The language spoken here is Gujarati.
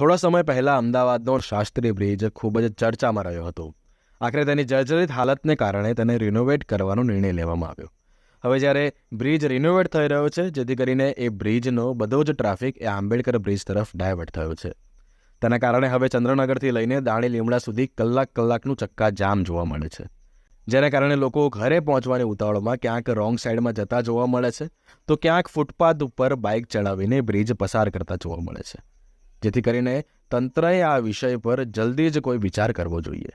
થોડા સમય પહેલાં અમદાવાદનો શાસ્ત્રી બ્રિજ ખૂબ જ ચર્ચામાં રહ્યો હતો. આખરે તેની જર્જરિત હાલતને કારણે તેને રિનોવેટ કરવાનો નિર્ણય લેવામાં આવ્યો. હવે જ્યારે બ્રિજ રિનોવેટ થઈ રહ્યો છે, જેથી કરીને એ બ્રિજનો બધો જ ટ્રાફિક એ આંબેડકર બ્રિજ તરફ ડાયવર્ટ થયો છે. તેના કારણે હવે ચંદ્રનગરથી લઈને દાણી લીમડા સુધી કલાક કલાકનું ચક્કા જામ જોવા મળે છે. જેના કારણે લોકો ઘરે પહોંચવાની ઉતાવળમાં ક્યાંક રોંગ સાઈડમાં જતા જોવા મળે છે, તો ક્યાંક ફૂટપાથ ઉપર બાઇક ચડાવીને બ્રિજ પસાર કરતા જોવા મળે છે. જેથી કરીને તંત્રએ આ વિષય પર જલ્દી જ કોઈ વિચાર કરવો જોઈએ.